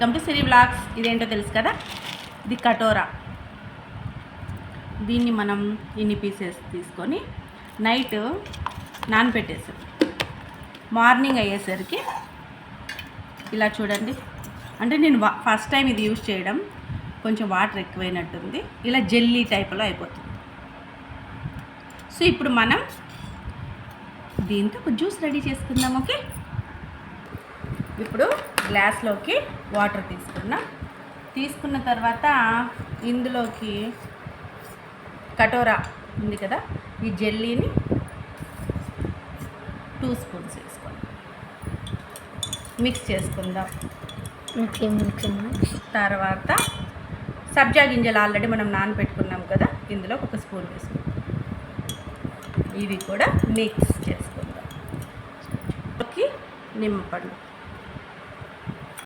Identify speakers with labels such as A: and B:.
A: Welcome to Siri blogs ఇదేంటో తెలుసు కదా? ఇది కటోరా. దీన్ని మనం ఇన్ని పీసెస్ తీసుకొని నైట్ నానబెట్టేసాం. మార్నింగ్ అయ్యేసరికి ఇలా చూడండి. అంటే నేను వా- ఫస్ట్ టైం ఇది యూజ్ చేయడం కొంచెం వాటర్ ఎక్కువైనట్టుంది. ఇలా జెల్లీ టైప్లో అయిపోతుంది. సో ఇప్పుడు మనం దీంతో ఒక జ్యూస్ రెడీ చేసుకుందాం ఓకే? ఇప్పుడు గ్లాస్లోకి వాటర్ తీసుకున్నాం తీసుకున్న తర్వాత ఇందులోకి కటోరా ఉంది కదా ఈ జెల్లీని టూ స్పూన్స్ వేసుకోండి. మిక్స్ చేసుకుందాం. తర్వాత సబ్జా గింజలు ఆల్రెడీ మనం నానబెట్టుకున్నాం కదా ఇందులో ఒక స్పూన్ వేసుకుందాం ఇది కూడా మిక్స్ చేసుకుందాం. ఓకే నిమ్మపండు